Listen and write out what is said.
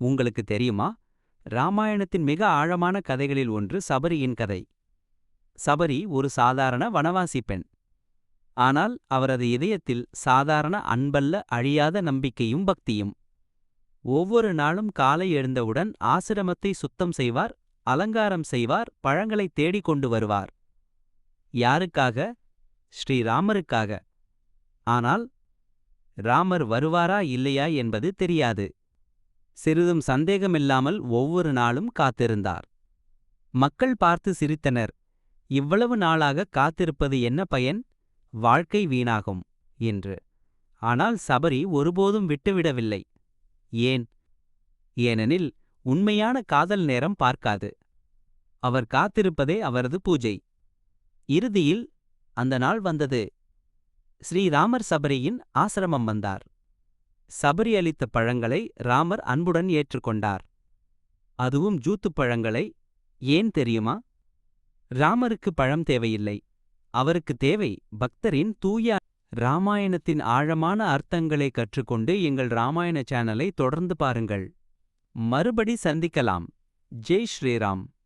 உங்களுக்கு தெரியுமா? ராமாயணத்தின் மிக ஆழமான கதைகளில் ஒன்று சபரியின் கதை. சபரி ஒரு சாதாரண வனவாசி பெண். ஆனால் அவரது இதயத்தில் சாதாரண அன்பல்ல அழியாத நம்பிக்கையும் பக்தியும். ஒவ்வொரு நாளும் காலை எழுந்தவுடன் ஆசிரமத்தை சுத்தம் செய்வார் அலங்காரம் செய்வார் பழங்களை தேடிக் கொண்டு வருவார். யாருக்காக? ஸ்ரீராமருக்காக. ஆனால் ராமர் வருவாரா இல்லையா என்பது தெரியாது. சிறிதும் சந்தேகமில்லாமல் ஒவ்வொரு நாளும் காத்திருந்தார். மக்கள் பார்த்து சிரித்தனர். இவ்வளவு நாளாக காத்திருப்பது என்ன பயன்? வாழ்க்கை வீணாகும் என்று. ஆனால் சபரி ஒருபோதும் விட்டுவிடவில்லை. ஏன்? ஏனெனில் உண்மையான காதல் நேரம் பார்க்காது. அவர் காத்திருப்பதே அவரது பூஜை. இறுதியில் அந்த நாள் வந்தது. ஸ்ரீராமர் சபரியின் ஆசிரமம் வந்தார். சபரி அளித்த பழங்களை ராமர் அன்புடன் ஏற்றுக்கொண்டார். அதுவும் ஜூத்துப் பழங்களை ஏன் தெரியுமா? ராமருக்கு பழம் தேவையில்லை. அவருக்கு தேவை பக்தரின் தூய ராமாயணத்தின் ஆழமான அர்த்தங்களை கற்றுக்கொண்டு எங்கள் ராமாயண சேனலை தொடர்ந்து பாருங்கள். மறுபடி சந்திக்கலாம். ஜெய் ஸ்ரீராம்.